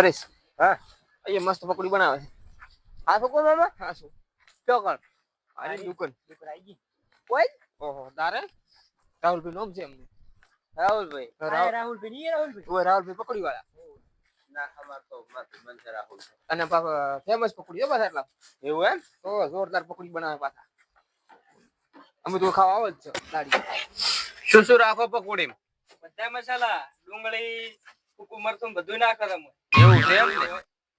પરેશ. હા. અહીંયા મસ્ત પકોડી બનાવે હા કહો મામા? હા શું? કયો કણ? આની દુકાન. કોઈ? ઓહો તારે? રાહુલભાઈ નામ છે એમનું. રાહુલભાઈ. રાહુલ રાહુલભાઈ ની રાહુલભાઈ. ઓય રાહુલભાઈ પકોડી વાળા ના અમાર તો બંધ છે રાહુલ. અને ફેમસ પકોડી પાછા એટલા. એવું એમ? તો જોરદાર પકોડી બનાવે પાછા. અમે તો ખાવા આવો જ છે દાડી. શું શું રાખો પકોડી બધા મસાલા ડુંગળી સૂકું મરચું બધું નાખો તમે. એવું છે એમ ને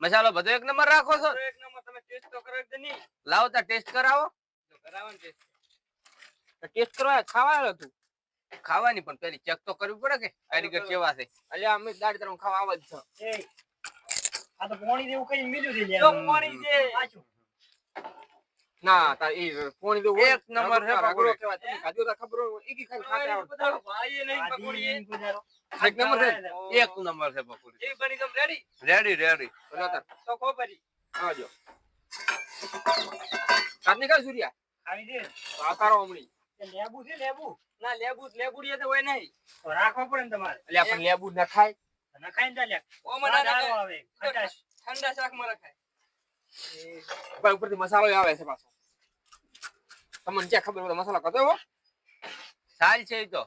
મસાલો બધો એક નંબર રાખો છો? એક નંબર તમે ટેસ્ટ તો કરો કે નહીં લાવો તા ટેસ્ટ કરાવો. તો ટેસ્ટ ટેસ્ટ કરવા ખાવા આવ્યો તું? ખાવાની પણ પેલી ચેક તો કરવી પડે કે? કારીગર કેવા છે? એટલે અમે દાડી તરફ ખાવા આવો જ છે. આ તો પોણી દેવું કઈ મિલ્યું છે જો પોણી દે ના તાર ઈ પોણી દેવું એક નંબર છે રગડો કેવા. તમે ખાધું તો ખબર હોય. ઈ કી ખાઈને ખાતા આવડે. ભાઈએ નહીં પકોડીએ. એક નંબર છે એક નંબર છે પકોડી એ બની તમ રેડી રેડી રેડી તો લો તાર. તો ખોબરી આવજો. કાઢની કાઢ સૂર્યા. ખાવી દે. તો આ તારો હમણી. લેબુ છે લેબુ. ના લેબુ લેબુડીએ તો હોય નહીં. તો રાખો પડે ને તમારે. એટલે આપણે લેબુ ન ખાય નખાઈને તા લે. ઓ મને ના આવે. ઠંડા શાકમાં રખાય. પણ ઉપરથી મસાલો આવે છે પાછો. તમને ક્યાં ખબર મસાલો કતો સાલ છે તો.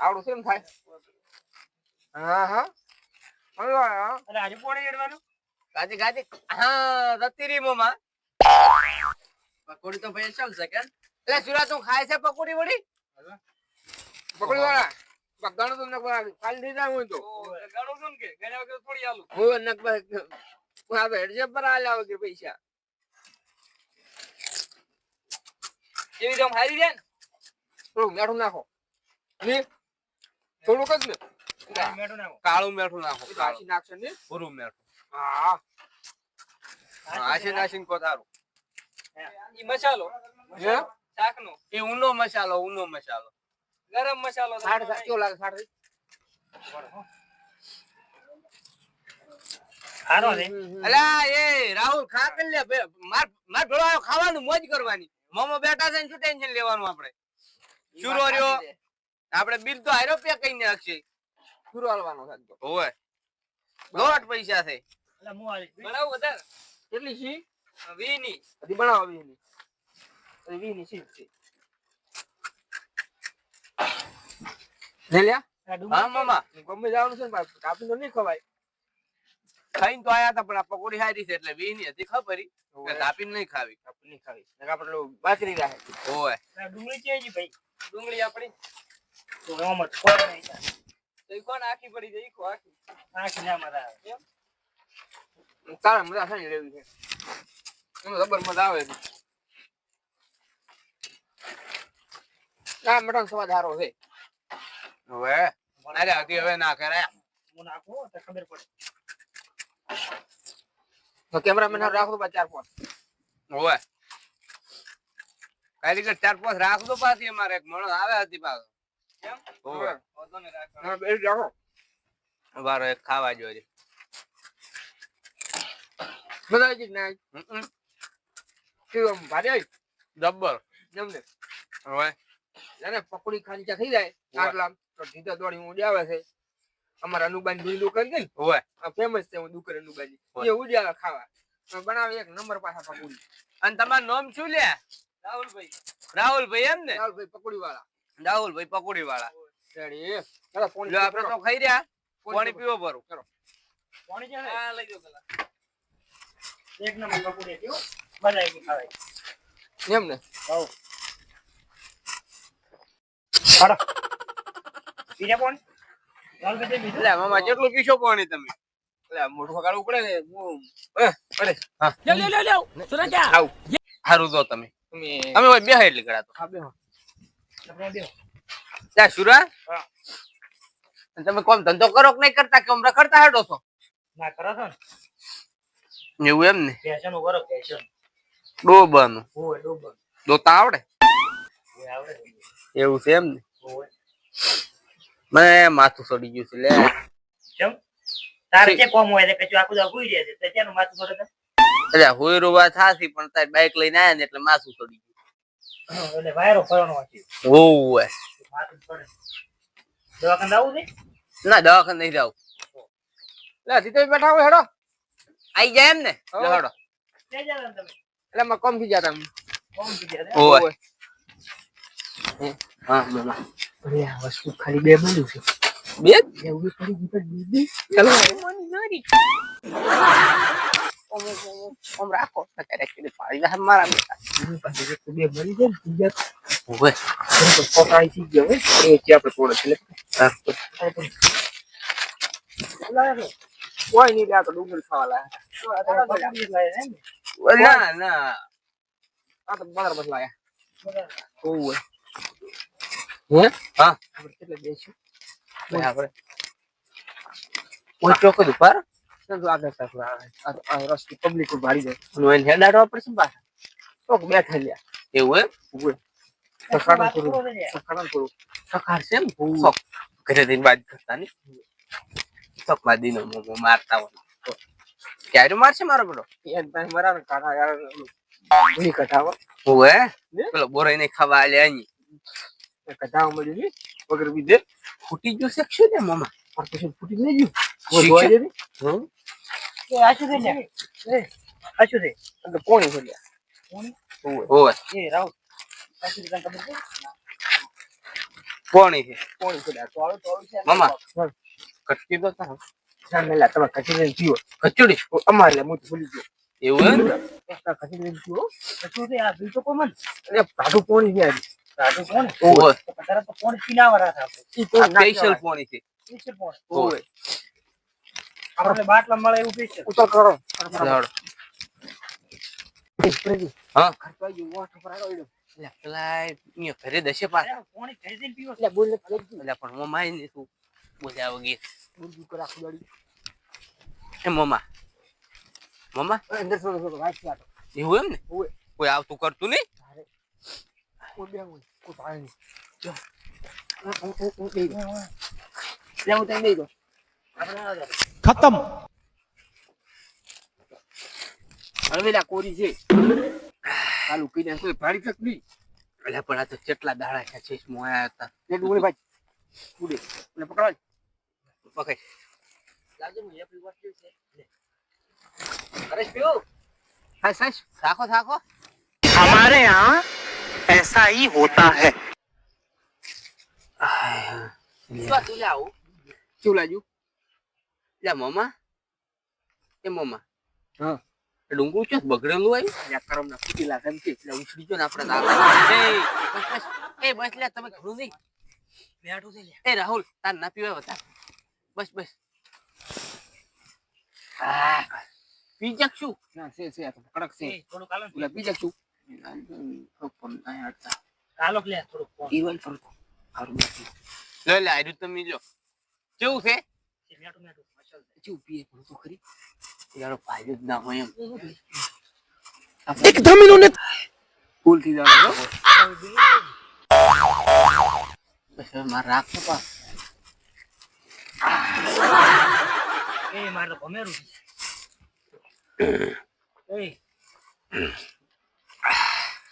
આવડું છે થાય. હા હા. આજે પાણી રેડવાનું? ગાજી ગાજી. હા રતિરી મોમાં. પકોડી તો ભાઈ ચાલશે કે એટલે સુરા તું ખાય છે પકોડી વળી? પકોડી વાળા. બગાડો તમને કાલ દીધા હું તો. ગણું છું કે ગણ્યા વગર થોડી આલું. હું નક હું આ હેડજે પર આલ્યા વગર પૈસા. એવી તો હારી જાય ને? થોડું મેઠું નાખો. થોડુંક જ ને. મેઠું નાખો. કાળું મેઠું નાખો નાખશે ને? પૂરું મેઠું. હા. આશી નાશીને કોથારું. મસાલો. હે? શાકનો. એ ઊનો મસાલો ઊનો મસાલો. ગરમ મસાલો સાઠ કેવો લાગે સાડ? સારો છે અલા એ રાહુલ ખા કરી લે માર માર ભેળો આવ્યો ખાવાનું મોજ કરવાની. મોમો બેઠા છે ને શું ટેન્શન લેવાનું આપણે? શુરો રહ્યો? આપણે બિલ તો હારો પે કઈ નાખશે પૂરો હાલવાનો છે ઓય દોઢ પૈસા છે. એટલે હું આવીશ બનાવું વધારે? કેટલી સી વી ની હજી બનાવો છે લે લ્યા આ હા મામા. ગમે જવાનું છે ને કાપી તો નહીં ખવાય. ખાઈને તો આયા હતા પણ આ પકોડી હારી છે એટલે વી ની હતી ખબર ઓવે. નહીં ખાવી. કાપી નહીં ખાવી. આપણે પેલું રાખે. ઓય. ડુંગળી છે ભાઈ? ડુંગળી આપણી. તો આમાં કોઈ નહીં થાય. તો ઈ કોણ આખી પડી જાય? ખો આખી? આખી ના મજા આવે. તારે મજા છે લેવી છે. એમાં જબર મજા આવે છે. મટન સ્વાદ સારો છે. હવે અરે હવે ના કરે હું નાખું તો ખબર પડે. તો કેમેરામેન રાખો તો ચાર પાંચ. કારીગર ચાર પાંચ રાખજો પાછી અમારે એક માણસ આવે હતી પાછો. કેમ? હા, બે રાખો વારો એક ખાવા જોઈએ બધા આવી ને હમ, ભારે જબ્બર. એમને હવે. એને પકોડી ખાંચા થઈ જાય આટલા. તો સીધા દોડી હું આવે છે. અમારા અનુબાની દૂધ દુકાન છે ને હોય. આ ફેમસ છે હું દુકાન અનુબાની. એ ઉડ્યા ખાવા. તો બનાવે એક નંબર પાછા પકડી. અને તમારું નામ શું લે? રાહુલભાઈ. રાહુલભાઈ એમ ને? રાહુલભાઈ પકોડી વાળા રાહુલભાઈ પકોડી વાળા રેડી ચાલો ફોન જો આપણે તો ખાઈ રહ્યા. પાણી પીવો પાણી છે લઈ જાઓ એક નંબર પકોડી. ખાવાય. એમ ને? બીજું એટલે મામા કેટલું પીશો પાણી તમે. એટલે મોઢું ફગાડવું પડે ને હું એ, અરે આવ. સારું જો તમે. તમે અમે હોય બે એટલી કડા તો હા બે ત્યાં સુરા તમે કોમ ધંધો કરો કે નહીં કરતા કે રખડતા કરતા હેડો છો? ના કરો છો ને. એવું એમ ને? ફેશન કરો ફેશન ડોબાનું. દોતા આવડે? આવડે એવું છે એમ ને? હોય મેં માથું સડી ગયું છે લે. કેમ? તારે કે કોમ હોય? કે કચું આખું દા રહે છે. તો માથું સડે એટલે હોયરો વાત થાતી પણ તારી બાઈક લઈને આયા ને એટલે માથું ચડી એટલે વાયરો ફરવાનો હતી ગયું ઓવે માથું સડે દવાખાને આવું છે? ના દવાખાને નહીં જાવ લે સીતો બેઠા હોય હેડો. આઈ જાય એમ ને. લે હળો. ક્યાં જવાનું તમે? એટલે મકોમથી જાતા કોમ જાતા ઓવે હા મામા અરે આ વસ્તુ ખાલી બે મળ્યું છે બે એવું બી પડી ગયું પણ બીજી ચાલો ઓમ ઓમ રાખો અત્યારે કીધું પાડી દે મારા બેટા એની પાસે જે બે મળી જાય ને બીજા ઓવે બરોબર પોતાની થઈ ગયો હે એ જે આપણે તોડે છે કોઈ નહીં લે આ તો ડુંગળી ખાવા લાયા ના ના આ તો બરાબર લાયા ઓવે હે? હા. આપણે કેટલે બેસ્યું બે આપણે. કોઈ ચોખ્ખું દુપાર તો આગળ તરફ આવે રસ્તો પબ્લિક ભારી જાય નું એને હેડાડવા પડશે ને પાછા. તો બેઠા લ્યા. એવું એમ? ઊભો સખાડન કરું સખાડન કરું સખાર છે એમ? શોખ ઘરે જઈને વાત કરતા ને શોખ બાદી નો મોમો મારતા હોય. ક્યારે મારશે મારો બેટો એન પાસે મરાને કાઢા યાર ભૂલી કઢાવા. ઓવે પેલો બોરાઈ ને ખાવા આલે અહીં. એ કઢાવા મળ્યું ને વગર બીજે ફૂટી ગયું છે શું ને મામા? પણ પછી ફૂટી નહીં ગયું? ધોવા દે હમ? એ છે એ આશું છે કોણી એ રાવ આશું છે? કોણી છે. કોણી તો આવે તો છે. મામા. કટકી દો તારો ના મેલા તમે કચી લઈને પીવો કચોડી? અમારે લે હું તો ભૂલી ગયો. એવું એમ? આ કચી લઈને પીવો શું છે આ બી તો કોમન એટલે ભાડું કોણી છે આજે. રાડુ કોણ ઓવે. તો તો કોણ પીનાવાળા હતા ઈ કોણ સ્પેશિયલ કહેવાય. છે. સ્પેશિયલ કોણ ઓવે. આપણે બાટલા મળે એવું ઉતાર કરો. હા. પેલા ઘરે દશે ઘરે જઈને પીવો બોલ ને તું બોલ્યા વગેરે બોલ બોલ કર આખું દાડી એ મમ્મા. મમ્મા? અંદર એવું એમ ને. કોઈ આવતું કરતું નહીં? 我变我，我打你。行，我我我我那个，然后再那个，ખતમ હવે કોરી છે? આ લુકી અરે પીઓ હા સાસ રાખો રાખો અમારે હા? ऐसा ही होता है શું તું લાવું કેવું લાગ્યું લે મમ્મા એ મમ્મા હા ડુંગળું છે બગડેલું આવ્યું યા કરમ ના ફૂટી લાગે એમ કે એટલે ઉછળી ગયો ને આપણે તારા એ બસ બસ એ બસ લે તમે ઘણું નહીં બેઠું છે લે એ રાહુલ તાર ના પીવા હતા બસ બસ આ પી જકશું ના છે છે આ તો કડક છે એ થોડું કાલો ઓલા બીજા શું કાલો લે થોડું લે લે આયુ તમે જો છે મેટો મેટો મસલ ફાયદો જ ના હોય એકદમ ઇનોને ભૂલથી જાવ બસ માર રાખો પા એ મારે ભમેરું એ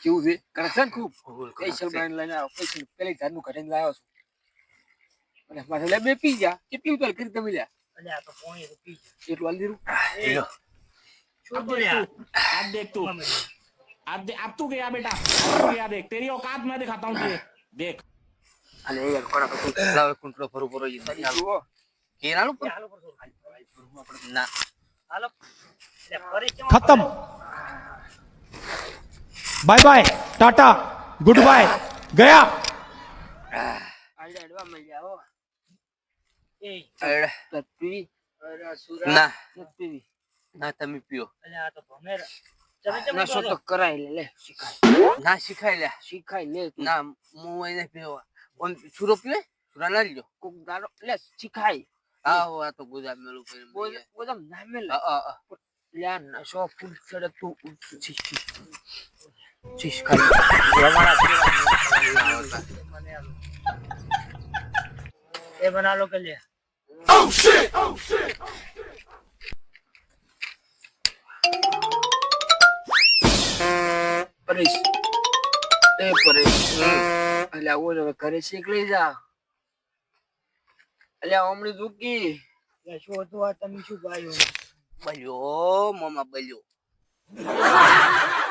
કેવું છે કડક છે ને ખૂબ ફૂલ સ્પેશિયલ બ્રાન્ડ લઈને આવ્યો સ્પેશિયલ પેલી ધારનું ઘરે લાવ્યો છું અને મારે લે બે પી જા કેટલી ઉતાર કરી તમે લ્યા એટલે આ તો પોણી તો પી એટલું હાલ દીધું લ્યો. શું બોલ્યા अब देख तू મમ્મી. अब दे, अब तू गया बेटा तू गया देख तेरी औकात मैं दिखाता हूँ तुझे देख અને એ યાર કોડા પછી લાવ કુંટલો ફરું ફરો ઈ જુઓ કેરાનું એ હાલો કરશો. ના હાલો એટલે by bye tata goodbye ગયા ના. ના તમે પીઓ. નશો તો કરાય લે ના શીખાય લે. શીખાય લે ના હું એને પીવા. સુરો પીવે સુરા ના લીધો. કોક દારો લે શીખાય. હા હો આ તો ગોદામ મેલું પડે ગોદામ ના મેલ. હા હા લે નશો ફૂલ ચડે તું ખાલી અમારા કેવા મને આલો. એ બના લો કે લે પરેશ એ પરેશ એટલે ઓય હવે ઘરે શીખ લઈ જા અલ્યા હમણી ઝૂકી શું હતું આ તમે શું ગાયું બલ્યો મોમાં બલ્યો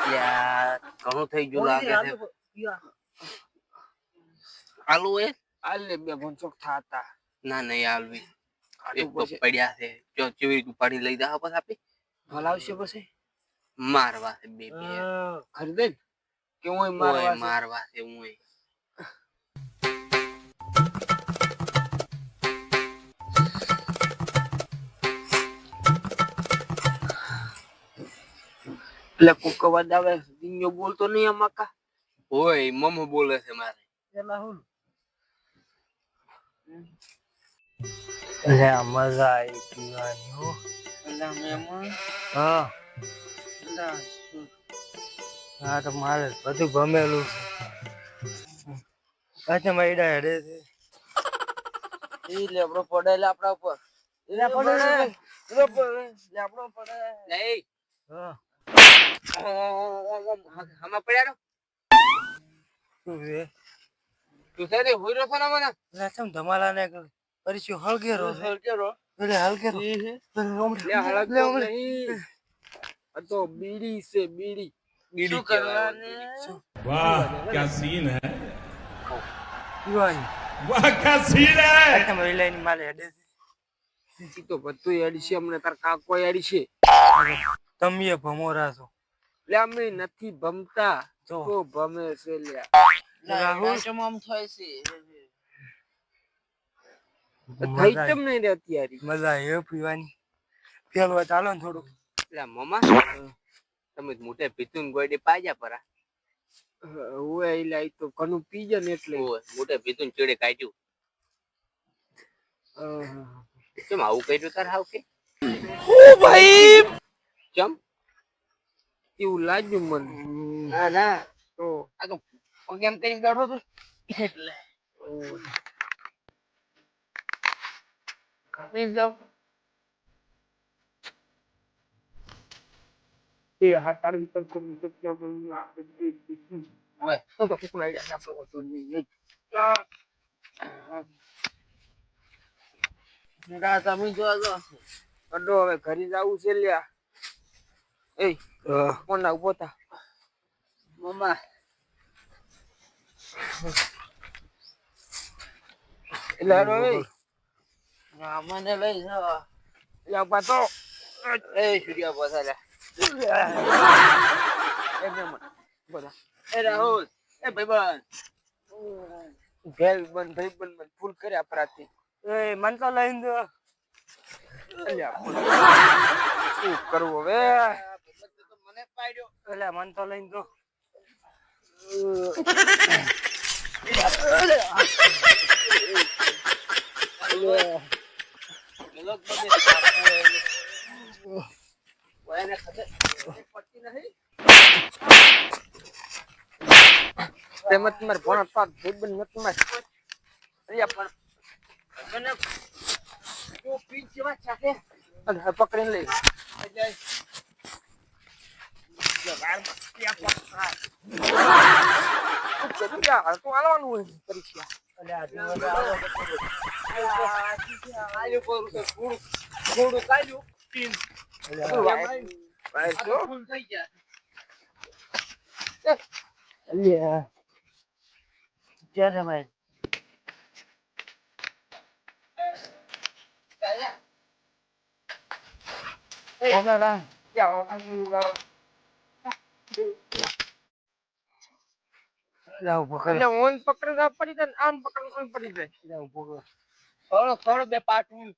લ્યા ઘણું થઈ ગયું લાગે છે આલુ એ આલે બે ભંચોક થાતા ના નહીં આલવી એક તો પડ્યા છે જો ચેવી ઉપાડી લઈ જા પછી આપી ભલાવશે પછી મારવા છે બે બે ખરીદે કે હું? મારવા છે હું એટલે કોક અવાજ આવે દિન્યો બોલતો નહીં આ મકા ઓય મમ્મ બોલે છે મારે પેલા હું લે મજા આવી પીવાની હો પેલા મેમણ હા શું? હા તો મારે બધું ગમેલું છે. અચ્છા મૈડા હેડે છે. ઈ લેબડો પડેલા આપણા ઉપર. લે પડે લે. પડે લેબડો પડે નહીં. હા. હમા પડ્યા છે ને હોઈ રહ્યો ને મને છે તમે લઈને માલે તમે ભમોરા છો. લે અમે નથી ભમતા. જો. તો ભમે છે લ્યા. રાહુલ? તમામ થાય છે થઈ કેમ નહીં રે અત્યારે? મજા એ પીવાની. પેલો ચાલો ને થોડું લ્યા મમા તમે મોટે પીતું ગોયડે પાજા પરા. ઓય એલા ઈ તો કનુ પીજે ને એટલે. મોટે ભીતું ચીડે કાઢ્યું. કેમ આવું કર્યું તાર હાવ કે? ચમ એવું લાગ્યું મને ના ના તો આ તો કેમ કરી કાઢો તો એટલે કાપી જાવ એ હા તારી પર કોમ તો ઓય તો તો કોણ આઈડિયા આપો તો નહીં ગા તમે જો જો અડો હવે ઘરે જાવું છે લ્યા એ કોણ ના ઊભો થા મમ્મા એટલે હાલો એ મને લઈ જાવ યા પાતો એ સૂર્યા પસાલા એ મેમણ બધા એ રાહુલ એ ભાઈબંધ ભેલ બન ભાઈ બન બન ફૂલ કર્યા પરાતી એ મન તો લઈને દો શું કરવું હવે પાડ્યો એટલે મન તો લઈને દો મલક બધે પડતી નથી તેમ તમારે ભણ પાક ભાઈ બન મતમાં અલ્યા, પણ મને તું પકડીને લઈ. એટલે તું હાલવાનું હોય પરીક્ષા આલ્યું લાવ પકડ એટલે ઓન પકડી ના પડી જાય આમ પકડી ઓન પડી જાય. લાવ પકડ થોડો થોડો બે પાટું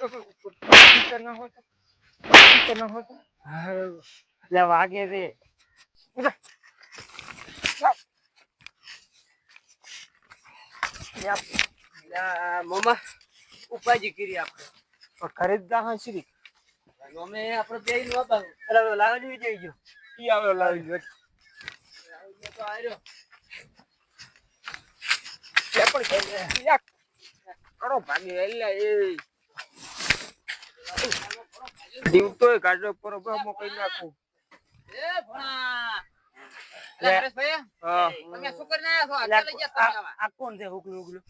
પીછે ના હોતો પીછે ના હોતો. લે વાગે છે. મમ્મા ઉપાજી કરી આપણે. ખરીદતા હા શ્રી અમે આપણે બે લાવડી જઈ ગયો. ઈ આવે લાવી પણ કરો ભાગી એટલે એ. દીવતો કાઢો પર મોકલી નાખું. એ ભણા. અલા, હરેશભાઈ, હા. તમે શું કરીને આયા છો? અત્યારે લઈ ગયા તમે આવા. આ કોણ છે હુકલું હુકલું?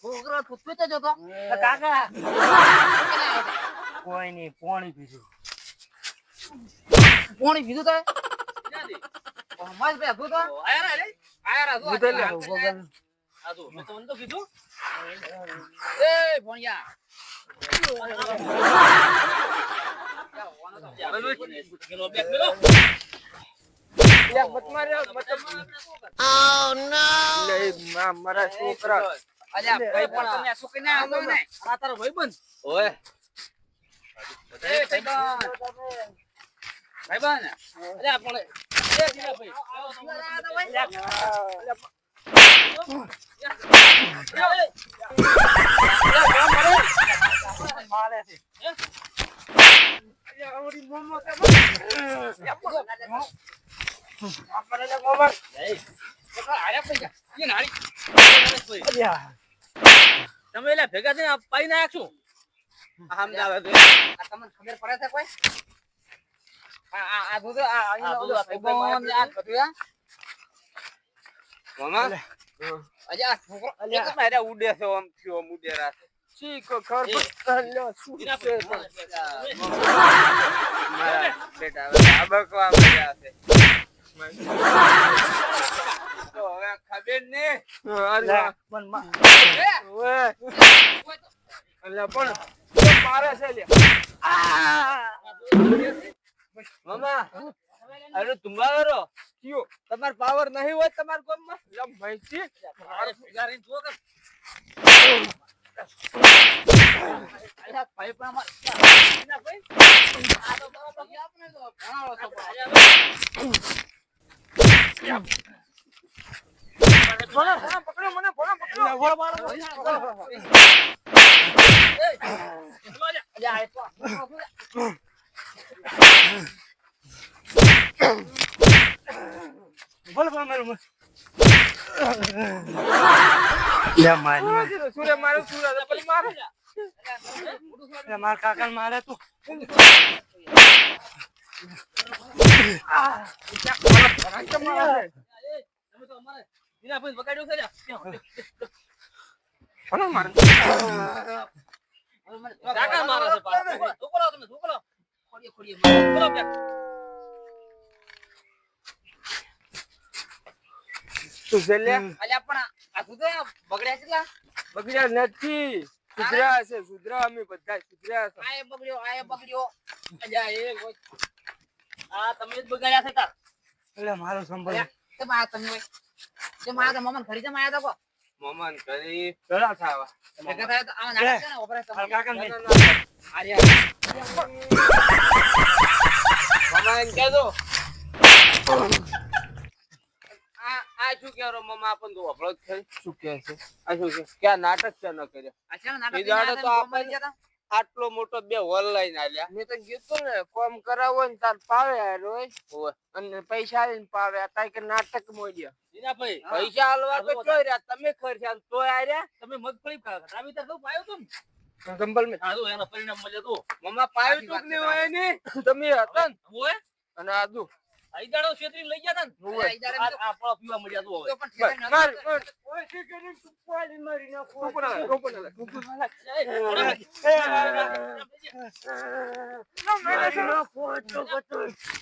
છોકરો પૂછતો જ કાકા? કોઈ નહીં પાણી પીધું. પોણી પીધું તો મસ્ત બે હતું તો આયા રે આયા રે? આ તો મેં તમને તો કીધું એ ભોણિયા મારા છોકરા અલ્યા ભાઈ પણ તમે શું કરીને આયા ને આ તારો ઓય. પણ એ દીના ભાઈ અલ્યા તમે એટલે ભેગા થઈને પાઈ નાખશું તમને ખબર પડે છે કોઈ આ આ બધું આ બધું મામા અલ્યા આ છોકરો એક મારે ઉડે છે આમ થયો આમ ઉડે રાતે શીખો ખબર પડે. શું છે પણ? મારા બેટા હવે આબકવા મળ્યા છે તો હવે ખબર ને પણ ઓય. અલ્યા, પણ મારે છે લે. મામા અરે તુંબા કરો કયો? તમાર પાવર નહીં હોય તમાર ગામમાં? લે, મૈસી. મારે રહીને જુઓ કે. અલ્યા ભાઈ પણ અમાર ના ભાઈ. આ તો બરાબર કે તો ભણાવો છો પણ. ભણા, ભણા, પકડો મને, ભણા, પકડો. વળ મારો. લે, મારી. તો. કાકા ખોડીએ ખોડીએ મારે. ક્યાંક. શું છે લે? અલ્યા પણ આ દૂધ બગડ્યા કેટલા બગડ્યા નથી સુધર્યા છે સુધર્યા અમે બધા સુધર્યા છે આ એ બગડ્યો આ બગડ્યો અલ્યા એ આ તમે જ બગાડ્યા છે તાર. એટલે મારો સંભળ તે આયા તમે જે કેમ આયા મમન ઘડી કેમ આયા કો? મમન કરી ઘણા થાવા એટલે કે થાય તો આ નાટક ને. મારા કાકાને ના, મેં. ના, ના. આર્ય. મમા એમ કહેજો. આ આ શું કહેરો મમા આપણને તો વપરાય જ શું કહે છે આ શું કે તો તા તા? આટલો મોટો બે હોલ લઈને આલ્યા મેં તો કીધું ને કોમ કરાવો ને તાર પાવે હારો. અને પૈસા આલીને પાવે નાટક મોડ્યા પૈસા હાલવા તો રહ્યા તમે ખર્ચ્યા તોય આર્યા તમે મગફળી તાર શું પાયો તું ગંભલ મેં. હા એનો પરિણામ મળ્યો તો. મમ્મા પાયો તું કે હોય ને તમે હતા ને. હોય? અને આદુ. આઈ દાડો લઈ ગયા તા ને? હોવે. અલ્યા, ઈ દાડે મેં તો- આ આ પળો પીવા મળ્યા તું તો પણ માર માર ઓય શું કરીને તું પાડી મારી નાખો. તું તું તું પણ આલે. એ, ના, ના, ના, ના.